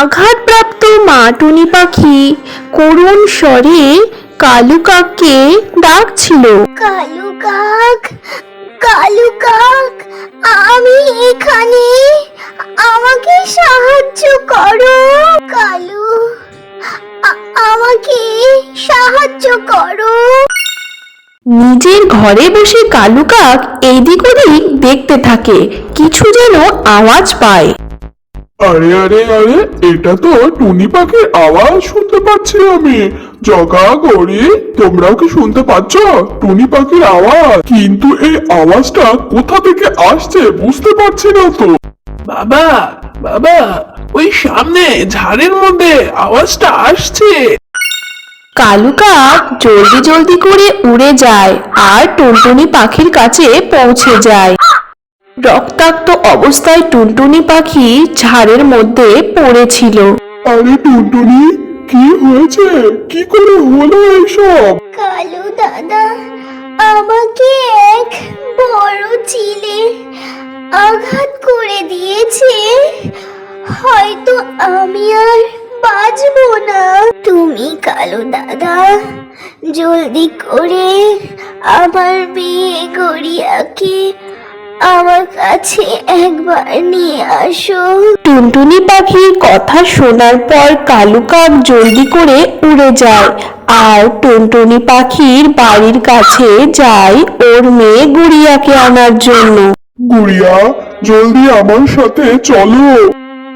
আঘাতপ্রাপ্ত মা টুনি পাখি করুণ স্বরে কালু কাককে ডাকছিল। কালু কাক কালু কাক আমি এখানে আমাকে সাহায্য করো। কালু আমাকে সাহায্য করো। নিজের ঘরে বসে কালু কাক এইদিক ওদিক দেখতে থাকে কিছু যেন আওয়াজ পায়। আরে আরে আরে এটা তো টুনি পাখির আওয়াজ শুনতে পাচ্ছি আমি। জগা গড়ি তোমরাও কি শুনতে পাচ্ছ? টুনি পাখির আওয়াজ। কিন্তু এই আওয়াজটা কোথা থেকে আসছে বুঝতে পারছি না তো। বাবা বাবা ওই সামনে ঝাড়ের মধ্যে আওয়াজটা আসছে। কালু কাক জলদি জলদি করে উড়ে যায় আর টুনটুনি পাখির কাছে পৌঁছে যায়। রক্তাক্ত অবস্থায় টুনটুনি পাখি ঝাড়ের মধ্যে পড়েছিল। আরে টুনটুনি কি হয়েছে? কি করে হলো এইসব? কালু দাদা আমাকে এক বড় চিলে আঘাত করে দিয়েছে। হয়তো আমি আর বাঁচবো না। তুমি কালু দাদা জলদি করে আমার বিয়ে গড়িয়াকে আমার কাছে একবার নিয়ে আসো। টুনটুনি পাখির কথা শোনার পর কালু কাক জলদি করে উড়ে যায় আর টুনটুনি পাখির বাড়ির কাছে যায় ওর মেয়ে গুড়িয়াকে আনার জন্য। গুড়িয়া জলদি আমার সাথে চলো।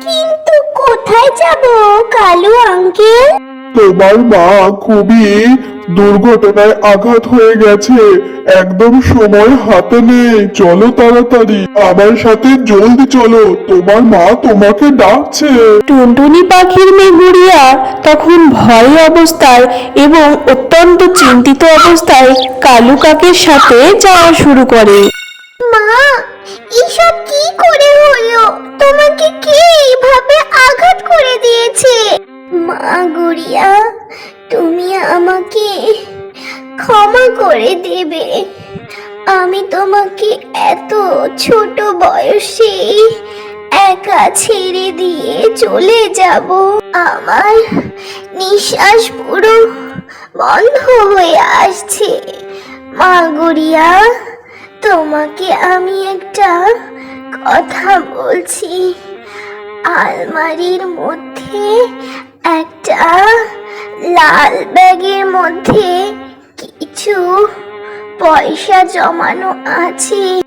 কিন্তু কোথায় যাব কালু আঙ্কেল? তোমার মা খুবই দুর্ঘটনায় আঘাত হয়ে গেছে। একদম সময় হাতে নেই। চলো তাড়াতাড়ি। আমার সাথে জলদি চলো। তোমার মা তোমাকে ডাকছে। টুনটুনি পাখির মেয়ে গুড়িয়া তখন ভয় অবস্থায় এবং অত্যন্ত চিন্তিত অবস্থায় কালু কাকের সাথে যাওয়া শুরু করে। মা এসব কি করে হলো? তোমাকে কে এইভাবে আঘাত করে দিয়েছে? মা গুড়িয়া তুমি আমাকে ক্ষমা করে দেবে। আমি তোমাকে এত ছোট বয়সে একা ছেড়ে দিয়ে চলে যাব। আমার নিঃশ্বাস পুরো বন্ধ হয়ে আসছে। মা গুড়িয়া, তোমাকে আমি একটা কথা বলছি। আলমারির মধ্যে একটা লাল ব্যাগের মধ্যে কিছু পয়সা জমানো আছে।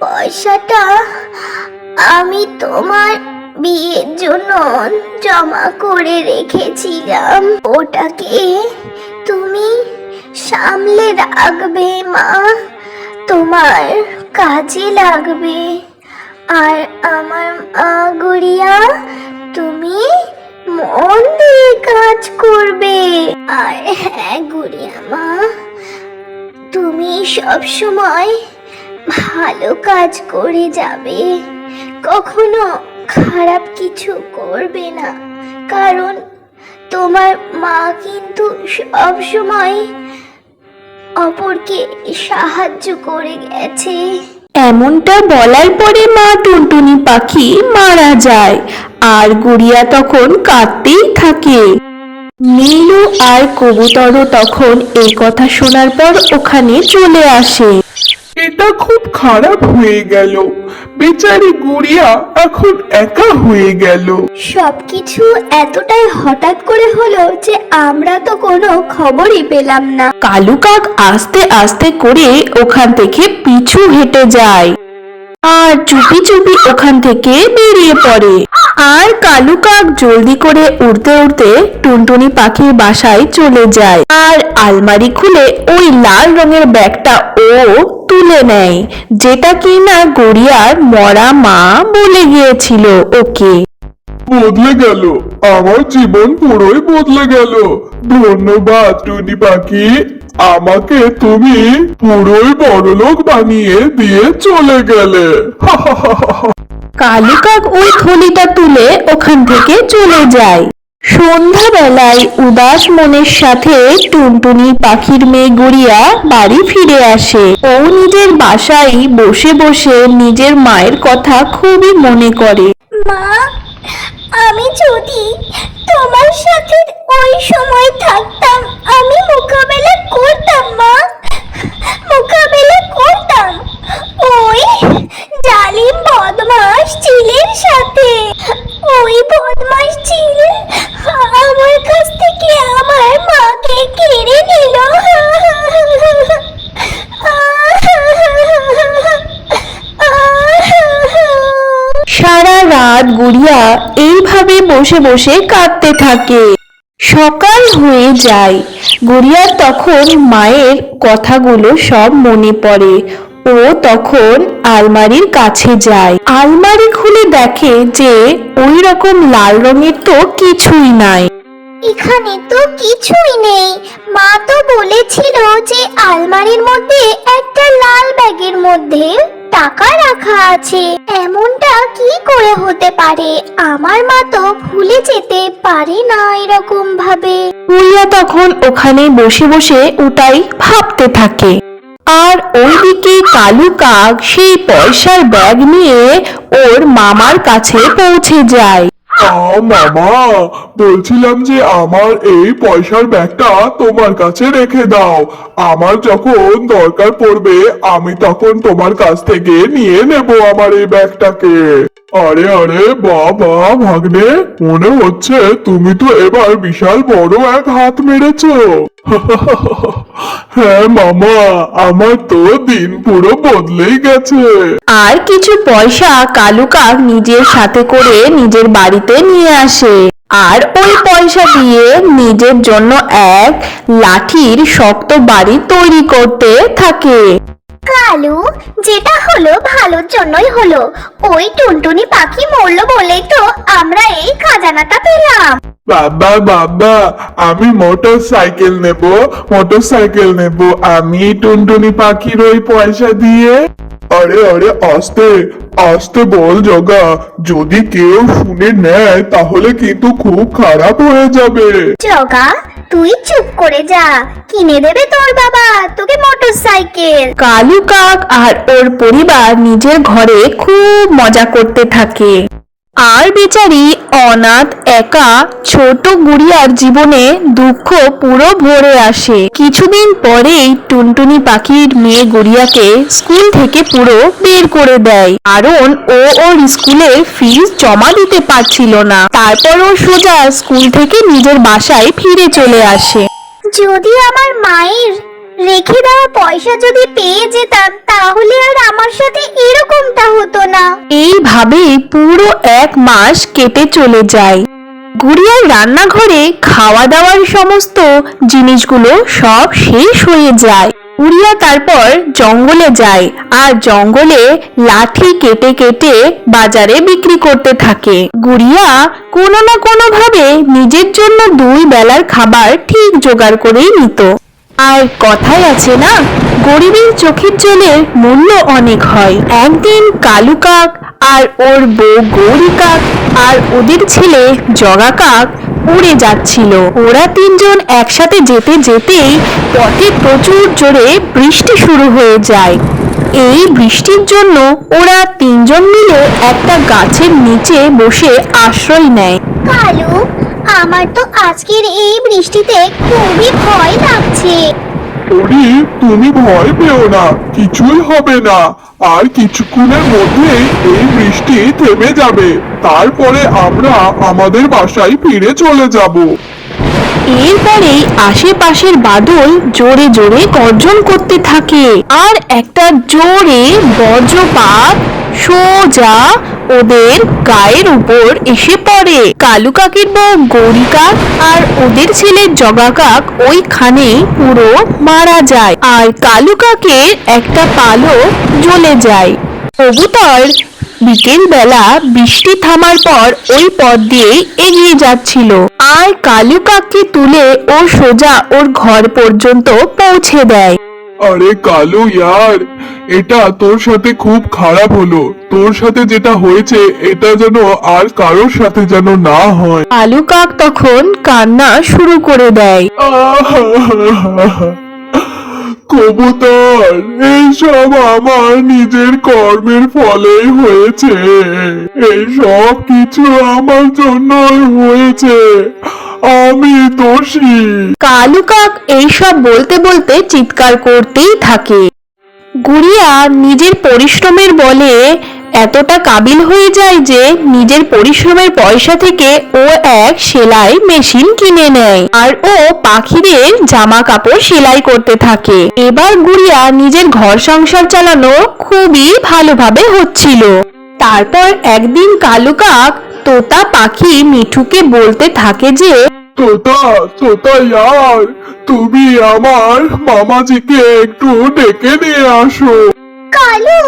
পয়সাটা আমি তোমার বিয়ের জন্য জমা করে রেখেছিলাম। ওটাকে তুমি সামলে রাখবে, মা। তোমার কাজে লাগবে। আর আমার গুড়িয়া তুমি মন দিয়ে কাজ করবে। আর হ্যাঁ গুড়িয়া মা তুমি সব সময় ভালো কাজ করে যাবে। কখনো খারাপ কিছু করবে না। কারণ তোমার মা কিন্তু সব সময় অপরকে সাহায্য করে গেছে। এমনটা বলার পরে মা টুনটুনি পাখি মারা যায়। আর গুড়িয়া তখন কাঁদতেই থাকে। নীলু আর কবুতরও তখন এই কথা শোনার পর ওখানে চলে আসে। এটা খুব খারাপ হয়ে গেল। বেচারি গুড়িয়া এখন একা হয়ে গেল। সবকিছু এতটাই হঠাৎ করে হলো যে আমরা তো কোনো খবরই পেলাম না। কালু কাক আস্তে আস্তে করে ওখান থেকে পিছু হেঁটে যায়। আর চুপি চুপি ওখান থেকে বেরিয়ে পড়ে। আর কালু কাক জলদি করে উড়তে উড়তে টুনটুনি পাখির বাসায় চলে যায়। আর আলমারি খুলে ওই লাল রঙের ব্যাগটা ও তুলে নেয়, যেটা কিনা গড়িয়ার মরা মা বলে গিয়েছিল ওকে। বদলে গেল। আমার জীবন পুরোই বদলে গেল। ধন্যবাদ টুনি পাখি। আমাকে তুমি পুরোই বড়লোক বানিয়ে দিয়ে চলে গেলে। কালু কাক ওই থলিটা তুলে ওখান থেকে চলে যায়। সন্ধ্যাবেলায় উদাস মনের সাথে টুনটুনি পাখির মেয়ে গড়িয়া বাড়ি ফিরে আসে। ও নিজের বাসায় বসে বসে নিজের মায়ের কথা খুবই মনে করে। মা আমি যদি তোমার সাথে ওই সময় থাকতাম, আমি মোকাবেলা করতাম, মা। মোকাবেলা করতাম। ওই জালিম বদমাস ছিলেন সাথে। ওই বদ সারা গুড়িয়া এইভাবে বসে বসে কাঁদতে থাকে। সকাল হয়ে যায়। গুড়িয়ার তখন মায়ের কথাগুলো সব মনে পড়ে। ও তখন আলমারির কাছে যায়। আলমারি খুলে দেখে যে ওই রকম লাল রঙের তো কিছুই নাই। এখানে তো কিছুই নেই। মা তো বলেছিল যে আলমারির মধ্যে একটা লাল ব্যাগের মধ্যে টাকা রাখা আছে। এমনটা কি করে হতে পারে? আমার মা তো ভুলে যেতে পারে না এরকম ভাবে। গুড়িয়া তখন ওখানে বসে বসে ওটাই ভাবতে থাকে। আর ওইদিকে কালু কাক সেই পয়সার ব্যাগ নিয়ে ওর মামার কাছে পৌঁছে যায়। মামা, বলছিলাম যে আমার এই পয়সার ব্যাগটা তোমার কাছে রেখে দাও। আমার যখন দরকার পড়বে, আমি তখন তোমার কাছ থেকে নিয়ে নেব আমার এই ব্যাগটাকে। আরে আরে, বাবা, ভাগ্নে, মনে হচ্ছে তুমি তো এবার বিশাল বড় এক হাত মেরেছো। হ্যাঁ মামা আমার তো দিন পুরো বদলেই গেছে। আর কিছু পয়সা কালু কাক নিজের সাথে করে নিজের বাড়িতে নিয়ে আসে। আর ওই পয়সা দিয়ে নিজের জন্য এক লাঠির শক্ত বাড়ি তৈরি করতে থাকে। কালু যেটা হলো ভালোর জন্যই হলো। ওই টুনটুনি পাখি মরলো বলেই তো আমরা এই খাজানাটা পেলাম। বাবা বাবা আমি মোটর সাইকেল নেব মোটর সাইকেল নেব। আমি টুনটুনি পাখির ওই পয়সা দিয়ে। আরে আরে আস্তে আস্তে বল জগা। যদি কেউ শুনে নেয় তাহলে কিন্তু খুব খারাপ হয়ে যাবে। জগা তুই চুপ করে যা। কিনে দেবে তোর বাবা তোকে মোটর সাইকেল কালু কাক আর ওর পরিবার নিজের ঘরে খুব মজা করতে থাকে। আর বেচারি অনাথ একা ছোট গুড়িয়ার জীবনে দুঃখ পুরো ভরে আসে। কিছুদিন পরেই টুনটুনি পাখির মেয়ে গুড়িয়াকে স্কুল থেকে পুরো বের করে দেয়। কারণ ও ওর স্কুলের ফিস জমা দিতে পারছিল না। তারপর ও সোজা স্কুল থেকে নিজের বাসায় ফিরে চলে আসে। যদি আমার মায়ের রেখে দেওয়া পয়সা যদি পেয়ে যেতাম, তাহলে আর আমার সাথে এরকমটা হতো না। এইভাবেই পুরো এক মাস কেটে চলে যায়। গুড়িয়ার রান্নাঘরে খাওয়া দাওয়ার সমস্ত জিনিসগুলো সব শেষ হয়ে যায়। গুড়িয়া তারপর জঙ্গলে যায় আর জঙ্গলে লাঠি কেটে কেটে বাজারে বিক্রি করতে থাকে। গুড়িয়া কোনো না কোনো ভাবে নিজের জন্য দুই বেলার খাবার ঠিক জোগাড় করেই নিত। আর কথাই আছে না, গরিবের চোখের জলের মূল্য অনেক হয়। একদিন কালু কাক আর ওর বউ গৌরী কাক আর ওদের ছেলে জগা কাক উড়ে যাচ্ছিল। ওরা তিনজন একসাথে যেতে যেতেই পথে প্রচুর জোরে বৃষ্টি শুরু হয়ে যায়। এই বৃষ্টির জন্য ওরা তিনজন মিলে একটা গাছের নিচে বসে আশ্রয় নেয়। কালু আমার তো আজকের এই বৃষ্টিতে খুবই ভয় লাগছে। ওরি তুমি ভয় পেও না কিছুই হবে না। আর কিছুক্ষণের মধ্যেই এই বৃষ্টি থেমে যাবে। তারপরে আমরা আমাদের বাসায় ফিরে চলে যাব। এরপরেই আশেপাশের বাদল জোরে জোরে গর্জন করতে থাকে। আর একটা জোরে বজ্রপাত সোজা ওদের গায়ের উপর এসে পড়ে। কালু কাকের বউ গৌরী কাক আর ওদের ছেলে জগা কাক ওইখানে পুরো মারা যায় আর কালু কাকের একটা পালও জ্বলে যায়। কবুতর বিকেল বেলা বৃষ্টি থামার পর ওই পথ দিয়ে এগিয়ে যাচ্ছিল। আর কালু কাককে তুলে ও সোজা ওর ঘর পর্যন্ত পৌঁছে দেয়। আরে কালু ইয়ার এটা তোর সাথে খুব খারাপ হলো। তোর সাথে যেটা হয়েছে এটা যেন আর কারোর সাথে যেন না হয়। কালু কাক তখন কান্না শুরু করে দেয়। কবুতর এইসব আমার নিজের কর্মের ফলেই হয়েছে। এই সব কিছু আমার জন্যই হয়েছে। আমি দোষী। কালু কাক এইসব বলতে বলতে চিৎকার করতেই থাকে। গুড়িয়া নিজের পরিশ্রমের বলে এতটা কাবিল হয়ে যায় যে নিজের পরিশ্রমের পয়সা থেকে ও এক সেলাই মেশিন কিনে নেয় আর ও পাখিদের জামা কাপড় সেলাই করতে থাকে। এবার গুড়িয়া নিজের ঘর সংসার চালানো খুবই ভালোভাবে হচ্ছিল। তারপর একদিন কালু কাক তোতা পাখি মিঠুকে বলতে থাকে যে তোতা তোতা ইয়ার তুমি আমার মামাজিকে একটু ডেকে নিয়ে আসো। কালু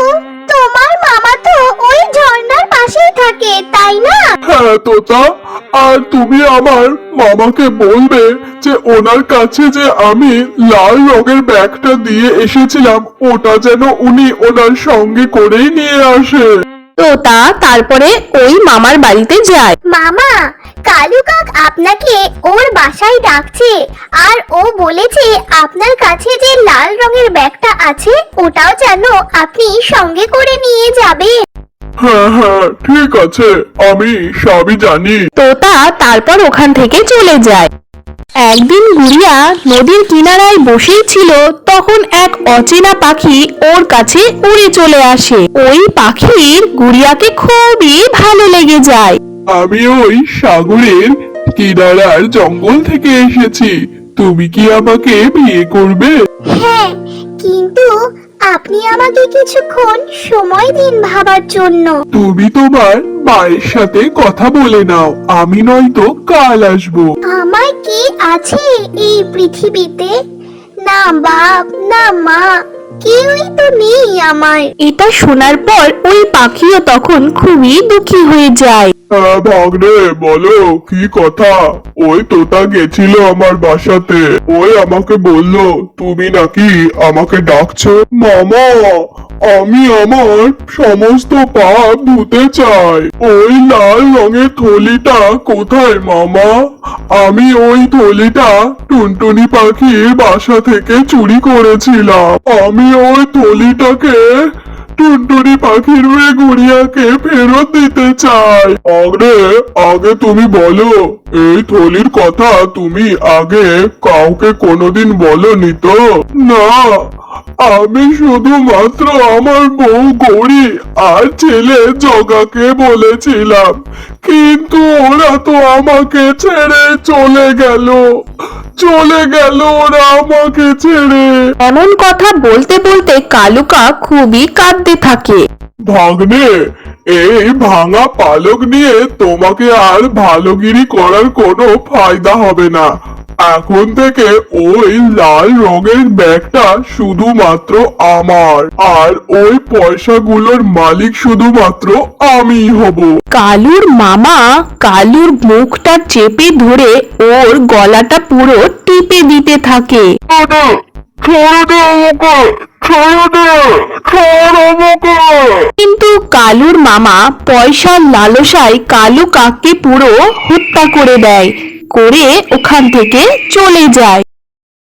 তোমার মামা তো ওই ঝর্ণার পাশেই থাকে তাই না? হ্যাঁ তোতা আর তুমি আমার মামাকে বলবে যে ওনার কাছে যে আমি লাল রঙের ব্যাগটা দিয়ে এসেছিলাম ওটা যেন উনি ওনার সঙ্গে করেই নিয়ে আসে। তোতা তারপরে ওই মামার বাড়িতে যায়। মামা কালু কাক আপনাকে ওর বাসায় ডাকছে আর ও বলেছে আপনার কাছে যে লাল রঙের ব্যাগটা আছে ওটাও যেন আপনি সঙ্গে করে নিয়ে যাবেন। হ্যাঁ হ্যাঁ ঠিক আছে আমি সবই জানি। তোতা তারপর ওখান থেকে চলে যায়। একদিন গুড়িয়া নদীর কিনারায় বসেই ছিল তখন এক অচেনা পাখি ওর কাছে উড়ে চলে আসে। ওই পাখির গুড়িয়াকে খুবই ভালো লেগে যায়। আমি ওই সাগরের কিনারার জঙ্গল থেকে এসেছি। তুমি কি আমাকে বিয়ে করবে? হ্যাঁ কিন্তু আপনি আমাকে কিছুক্ষণ সময় দিন ভাবার জন্য। তুমি তোমার মায়ের সাথে কথা বলে নাও আমি নয়তো কাল আসব। আমার কি আছে এই পৃথিবীতে? না বাপ না মা কেউই তো নেই আমার এটা শোনার পর ওই পাখিও তখন খুবই দুঃখী হয়ে যায়। ভাগ্নে, বলো, কি কথা? ওই তোতা গেছিল আমার বাসাতে। ওই আমাকে বলল, তুমি নাকি আমাকে ডাকছো? মামা, আমি আমার সমস্ত পাপ ধুতে চাই। ওই লাল রঙের থলিটা কোথায়, মামা? আমি ওই থলিটা টুনটুনি পাখির বাসা থেকে চুরি করেছিলাম। আমি ওই থলিটাকে টুনটুনি পাখির মেয়ে গুড়িয়াকে ফেরত দিতে চাই আগে আগে তুমি বলো, এই থলির কথা তুমি আগে কাউকে কোনোদিন বলনি তো? না, আমি শুধুমাত্র আমার বউ গড়ি আর ছেলে জগাকে বলেছিলাম, কিন্তু ওরা তো আমাকে ছেড়ে চলে গেল। চলে গেল ওরা আমাকে ছেড়ে। এমন কথা বলতে বলতে কালুকা খুবই কাঁদতে থাকে। ভাগ্নে এই ভাঙা পালক নিয়ে তোমাকে আর ভালোগিরি করার কোনো ফায়দা হবে না। এখন থেকে ওই লাল রঙের ব্যাগটা শুধুমাত্র আমার। আর ওই পয়সাগুলোর মালিক শুধুমাত্র আমি হব। কালুর মামা কালুর মুখটা চেপে ধরে ওর গলাটা পুরো টিপে দিতে থাকে। কিন্তু কালুর মামা পয়সার লালসায় কালু কাককে পুরো হত্যা করে দেয়। করে ওখান থেকে চলে যায়।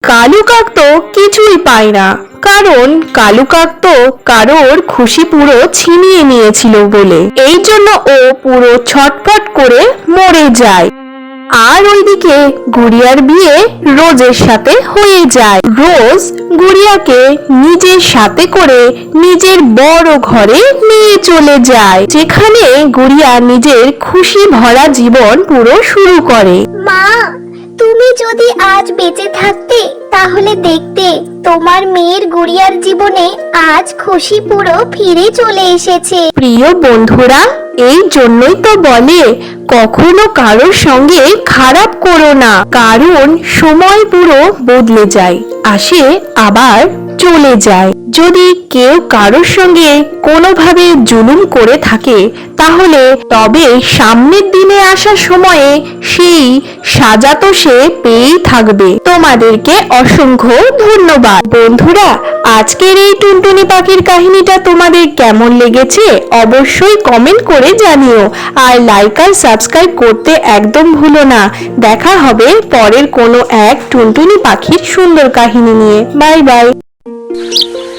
কালু কাক তো কিছুই পায় না, কারণ কালু কাক তো কারোর খুশি পুরো ছিনিয়ে নিয়েছিল বলে। এই জন্য ও পুরো ছটফট করে মরে যায়। আর ওইদিকে গুড়িয়ার বিয়ে রোজের সাথে হয়ে যায়। রোজ গুড়িয়াকে নিজের সাথে করে নিজের বড় ঘরে নিয়ে চলে যায় যেখানে গুড়িয়া নিজের খুশি ভরা জীবন পুরো শুরু করে। মা তুমি যদি আজ বেঁচে থাকতে তাহলে দেখতে তোমার মেয়ের গুড়িয়ার জীবনে আজ খুশি পুরো ফিরে চলে এসেছে। প্রিয় বন্ধুরা এই জন্যই তো বলে কখনো কারোর সঙ্গে খারাপ করো না। কারণ সময় পুরো বদলে যায়। আসে আবার চলে যায়। যদি কেউ কারোর সঙ্গে কোনোভাবে জুলুম করে থাকে, তাহলে তবে সামনের দিনে আসার সময়ে সেই সাজা তো সে পেয়েই থাকবে। তোমাদেরকে অসংখ্য ধন্যবাদ। বন্ধুরা, আজকের এই টুনটুনি পাখির কাহিনীটা তোমাদের কেমন লেগেছে অবশ্যই কমেন্ট করে জানিও। আর লাইক আর সাবস্ক্রাইব করতে একদম ভুলো না। দেখা হবে পরের কোনো এক টুনটুনি পাখির সুন্দর কাহিনী নিয়ে। Bye bye Música